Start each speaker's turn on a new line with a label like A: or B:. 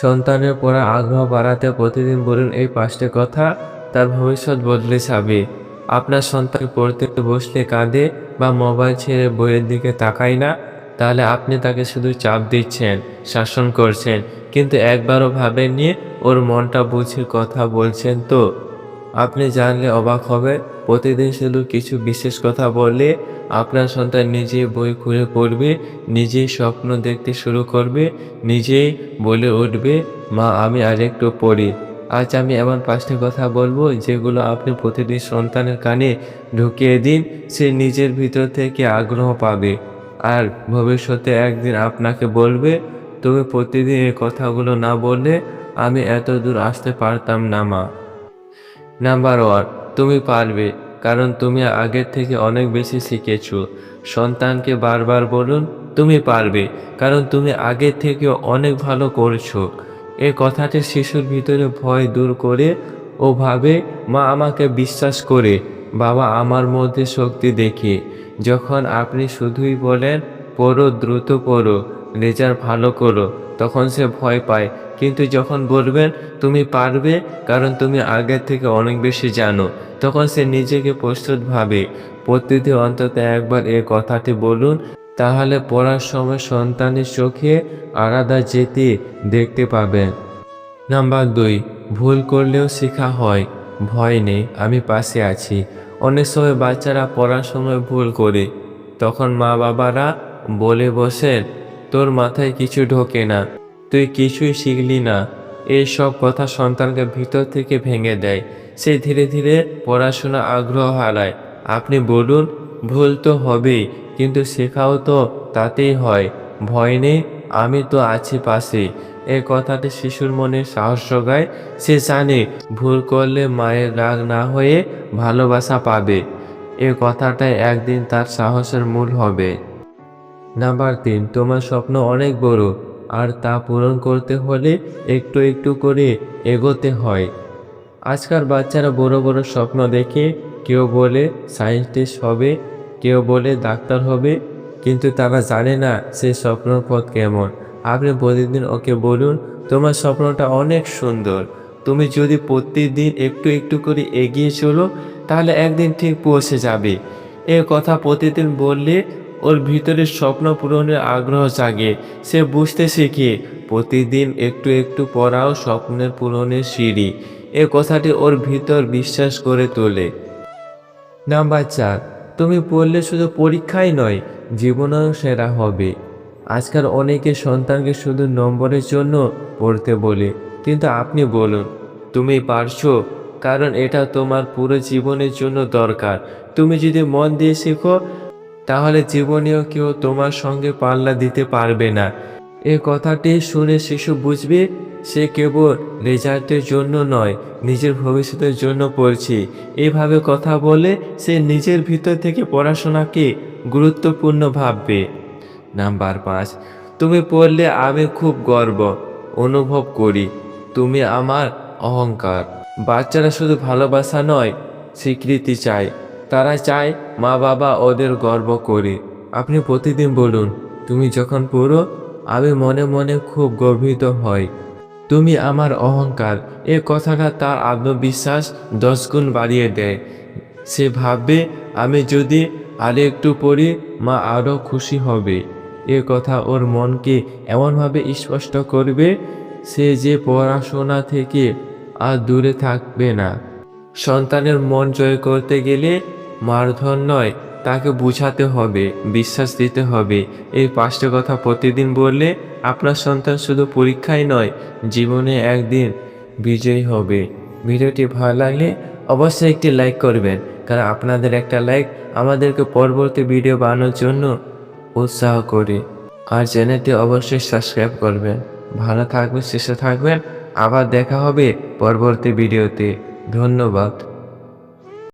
A: সন্তানের পড়া আগ্রহ বাড়াতে প্রতিদিন বলুন এই পাঁচটি কথা, তার ভবিষ্যৎ বদলে যাবে। আপনার সন্তান পড়তে বসলে কাঁদে বা মোবাইল ছেড়ে বইয়ের দিকে তাকায় না, তাহলে আপনি তাকে শুধু চাপ দিচ্ছেন, শাসন করছেন, কিন্তু একবারও ভাবেননি, ওর মনটা বুঝে কথা বলছেন তো। আপনি জানলে অবাক হবে, প্রতিদিন শুধু কিছু বিশেষ কথা বললে আপনার সন্তান নিজেই বই খুলে পড়বে, নিজেই স্বপ্ন দেখতে শুরু করবে, নিজেই বলে উঠবে, মা, আমি আরেকটু পড়ি। আজ আমি এমন পাঁচটি কথা বলব যেগুলো আপনি প্রতিদিন সন্তানের কানে ঢুকিয়ে দিন, সে নিজের ভিতর থেকে আগ্রহ পাবে। আর ভবিষ্যতে একদিন আপনাকে বলবে, তুমি প্রতিদিন এই কথাগুলো না বললে আমি এত দূর আসতে পারতাম না, মা। নাম্বার ওয়ান তুমি পারবে। কারণ তুমি আগের থেকে অনেক বেশি শিখেছ। সন্তানকে বারবার বলুন, তুমি পারবে, কারণ তুমি আগের থেকে অনেক ভালো করছ। এ কথাটি শিশুর ভিতরে ভয় দূর করে ও ভাবে, মা আমাকে বিশ্বাস করে, বাবা আমার মধ্যে শক্তি দেখে। যখন আপনি শুধুই বলেন, পড়ো, দ্রুত পড়ো রেজাল্ট ভালো করো, তখন সে ভয় পায়। কিন্তু যখন বলবেন, তুমি পারবে, কারণ তুমি আগের থেকে অনেক বেশি জানো, তখন সে নিজেকে প্রস্তুত ভাবে। প্রতিদিন অন্তত একবার এ কথাটি বলুন, তাহলে পড়ার সময় সন্তানের চোখে আলাদা যেতে দেখতে পাবেন। নাম্বার দুই, ভুল করলেও শেখা হয়। ভয় নেই, আমি পাশে আছি। অনেক সময় বাচ্চারা পড়ার সময় ভুল করে। তখন মা বাবারা বলে বসেন, তোর মাথায় কিছু ঢোকে না। তুই কিছুই শিখলি না। এই সব কথা সন্তানকে ভিতর থেকে ভেঙে দেয়। সে ধীরে ধীরে পড়াশোনা আগ্রহ হারায়। আপনি বলুন, ভুল তো হবেই, কিন্তু শেখাও তো তাতেই হয়। ভয় নেই, আমি তো আছি পাশে। এ কথাটি শিশুর মনে সাহস জোগায় সে জানে, ভুল করলে মায়ের রাগ না হয়ে ভালোবাসা পাবে। এ কথাটাই একদিন তার সাহসের মূল হবে। নাম্বার তিন, তোমার স্বপ্ন অনেক বড়। আর তা পূরণ করতে হলে একটু একটু করে এগোতে হয়। আজকাল বাচ্চারা বড় বড় স্বপ্ন দেখে কেউ বলে সায়েন্টিস্ট হবে, কেউ বলে ডাক্তার হবে, কিন্তু তারা জানে না সেই স্বপ্নর পথ কেমন। আপনি প্রতিদিন ওকে বলুন, তোমার স্বপ্নটা অনেক সুন্দর। তুমি যদি প্রতিদিন একটু একটু করে এগিয়ে চলো, তাহলে একদিন ঠিক পৌঁছে যাবে। এ কথা প্রতিদিন বললে ওর ভিতরে স্বপ্ন পূরণের আগ্রহ জাগে। সে বুঝতে শিখে, প্রতিদিন একটু একটু পড়াও স্বপ্নের পূরণের সিঁড়ি। এ কথাটি ওর ভিতর বিশ্বাস করে তোলে। নাম্বার চার, তুমি পড়লে শুধু পরীক্ষাই নয়, জীবনেও সেরা হবে। আজকাল অনেকে সন্তানকে শুধু নম্বরের জন্য পড়তে বলে, কিন্তু আপনি বলুন, তুমি পারছ? কারণ এটা তোমার পুরো জীবনের জন্য দরকার। তুমি যদি মন দিয়ে শেখো তাহলে জীবনেও কেউ তোমার সঙ্গে পাল্লা দিতে পারবে না। এ কথাটি শুনে শিশু বুঝবে, সে কেবল রেজাল্টের জন্য নয়, নিজের ভবিষ্যতের জন্য পড়ছে। এভাবে কথা বলে সে নিজের ভিতর থেকে পড়াশোনাকে গুরুত্বপূর্ণ ভাববে। নাম্বার পাঁচ, তুমি পড়লে আমি খুব গর্ব অনুভব করি। তুমি আমার অহংকার। বাচ্চারা শুধু ভালোবাসা নয়, স্বীকৃতি চায়। তারা চায় মা বাবা ওদের গর্ব করে। আপনি প্রতিদিন বলুন, তুমি যখন পড়ো, আমি মনে মনে খুব গর্বিত হই। তুমি আমার অহংকার, এ কথাটা তার আত্মবিশ্বাস দশ গুণ বাড়িয়ে দেয়। সে ভাববে, আমি যদি আরে একটু পড়ি, মা আরও খুশি হবে। এ কথা ওর মনকে এমনভাবে স্পষ্ট করবে, সে যে পড়াশোনা থেকে আর দূরে থাকবে না। সন্তানের মন জয় করতে গেলে মারধর নয়, তাকে বুঝাতে হবে, বিশ্বাস দিতে হবে। এই পাঁচটা কথা প্রতিদিন বললে আপনার সন্তান শুধু পরীক্ষায় নয়, জীবনে একদিন বিজয়ী হবে। ভিডিওটি ভালো লাগলে অবশ্যই একটি লাইক করবেন, কারণ আপনাদের একটা লাইক আমাদেরকে পরবর্তী ভিডিও বানানোর জন্য উৎসাহ করে। আর চ্যানেলটি অবশ্যই সাবস্ক্রাইব করবেন। ভালো থাকবেন, সুস্থ থাকবেন। আবার দেখা হবে পরবর্তী ভিডিওতে। ধন্যবাদ।